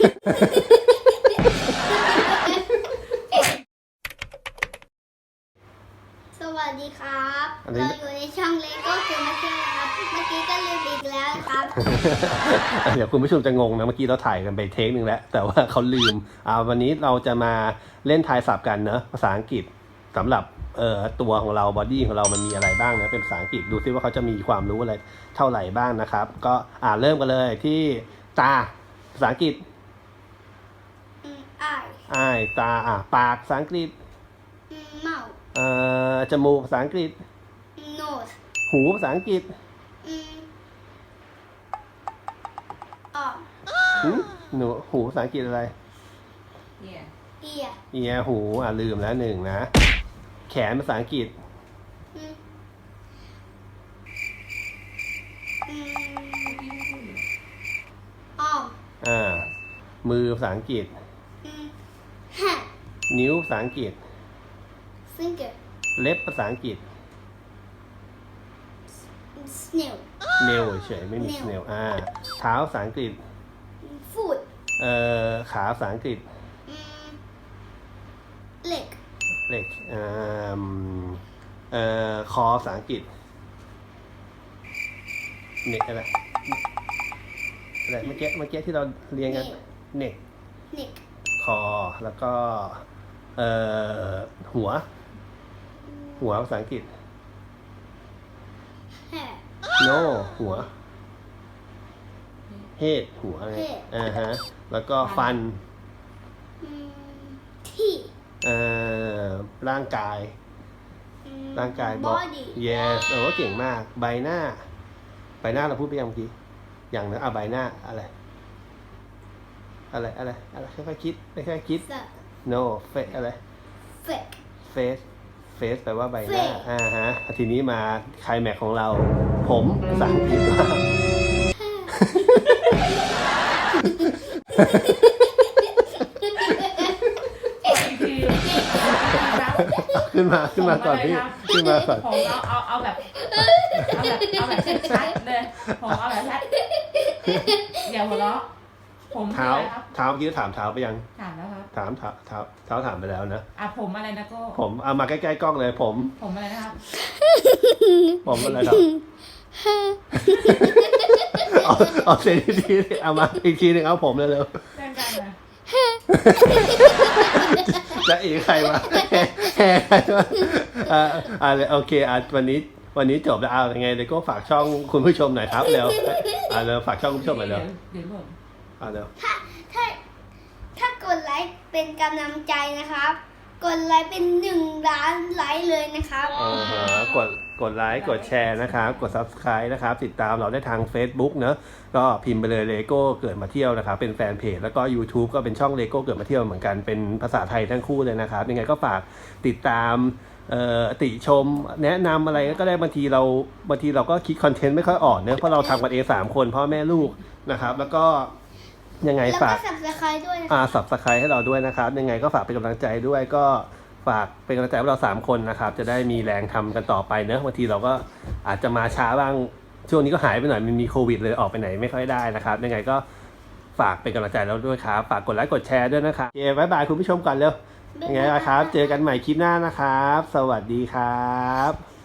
สวัสดีครับอันนี้ เราอยู่ในช่องเลโก้เกมมาเที่ยวนะครับ เมื่อกี้ก็ลืมอีกแล้วนะครับเดี๋ยวคุณผู้ชมจะงงนะเมื่อกี้เราถ่ายกันไปเทคหนึ่งแล้ว แต่ว่าเขาลืมอ่าวันนี้เราจะมาเล่นทายศัพท์กันเนอะภาษาอังกฤษสำหรับเอ่อตัวของเราบอดี้ของเรามันมีอะไรบ้างนะเป็นภาษาอังกฤษดูซิว่าเขาจะมีความรู้อะไรเท่าไหร่บ้างนะครับ ก็อ่าเริ่มกันเลยที่ตาภาษาอังกฤษอืม อ้ายอ้ายตาอ่าปากภาษาอังกฤษอืมเมาเอ่อจมูกภาษาอังกฤษอืมโนสหูภาษาอังกฤษอืมออกหึหนูหูภาษาอังกฤษอะไรเนี่ยเอียเอียหู อะ ลืมแล้วหนึ่งนะ แขนภาษาอังกฤษอืมอืมออมอ่า มือภาษาอังกฤษอืมแฮ นนิ้วภาษาอังกฤษฟิงเกอร์เล็บภาษาอังกฤษสเนลเนลเฉยๆไม่มี nail เนลอ่าเท้าภาษาอังกฤษฟูดเอ่อขาภาษาอังกฤษอืมเล็กเหล็กอ่าเอ่อคอภาษาอังกฤษเน็กอะไรอะไรเมื่อกี้เมื่อกี้ที่เราเรียนกันเน็กเน็กคอแล้วก็เอ่อ หัว หัวภาษาอังกฤษแฮร์ no หัว head หัวไง head อ่าฮะ แล้วก็ฟันอืมที่เอ่อร่างกายอืมร่างกาย body yes โอ้เก่งมาก ใบหน้า ใบหน้าเราพูดไปยังเมื่อกี้ อย่างนะอะใบหน้าอะไร อะไร อะไร อะไรค่อยๆคิดค่อยๆคิด the no face อะไร fake face face แปลว่าใบหน้า face อ่าฮะ ทีนี้มาไคลแม็กซ์ของเรา ผมภาษาอังกฤษว่า อีกทีครับขึ้นมาขึ้นมาก่อนพี่ ขึ้นมาก่อน ผมเอาเอาเอาแบบเอาแบบเอาแบบชัดๆเลยผมเอาแบบชัดอย่าหัวเราะ ผมคือเท้าอะไรครับเท้าเมื่อกี้ถามเท้าไปยัง ถามแล้วครับถามเท้าเท้าเท้าถามไปแล้วนะ อะผมอะไรนะโก้ผมเอามาใกล้ๆกล้องเลย ผม ผมอะไรนะครับผมอะไรครับเอาเอาเสียงทีๆเอามาอีกทีหนึ่งเอาผมเลยเร็วแจ้งกันนะจะอีกใครมาแห่แห่ใครมาอ่าอ่าโอเคอะวันนี้วันนี้จบแล้วเอายังไงเดี๋ยวก็ฝากช่องคุณผู้ชมหน่อยครับเร็วอ่าเร็วฝากช่องคุณผู้ชมหน่อยเร็ว เดี๋ยวหล่น อ่าเร็วถ้าถ้าถ้ากดไลค์เป็นกำลังใจนะครับ กดไลค์เป็นหนึ่งล้านไลค์เลยนะครับ อ่าฮะกดกดไลค์กดแชร์นะครับกด subscribe นะครับ ติดตามเราได้ทาง Facebook เนอะก็พิมพ์ไปเลยเลโก้เกิดมาเที่ยวนะครับ เป็นแฟนเพจแล้วก็ YouTube ก็เป็นช่องเลโก้เกิดมาเที่ยวเหมือนกันเป็นภาษาไทยทั้งคู่เลยนะครับยังไงก็ฝากติดตามเอ่อติชมแนะนำอะไรก็ได้บางทีเราบางทีเราก็คิดคอนเทนต์ไม่ค่อยออกเนอะเพราะเราทำกันเองสามคนพ่อแม่ลูกนะครับ แล้วก็ ยังไงแล้วฝาก็ก สับสไครด้วยนะคอ่ารับสับสไครให้เราด้วยนะครับ ยังไงก็ฝากเป็นกำลังใจด้วยก็ฝากเป็นกำลังใจให้เราสามคนนะครับ จะได้มีแรงทำกันต่อไปเนอะบางทีเราก็อาจจะมาช้าบ้างช่วงนี้ก็หายไปหน่อยมันมีโควิดเลยออกไปไหนไม่ค่อยได้นะครับ ยังไงก็ฝากเป็นกำลังใจเราด้วยครับฝากกดไลค์กดแชร์ด้วยนะครับโอเคบ๊ายบายคุณผู้ชมก่อนเร็วยังไงล่ะครับ เจอกันใหม่คลิปหน้านะครับ สวัสดีครับ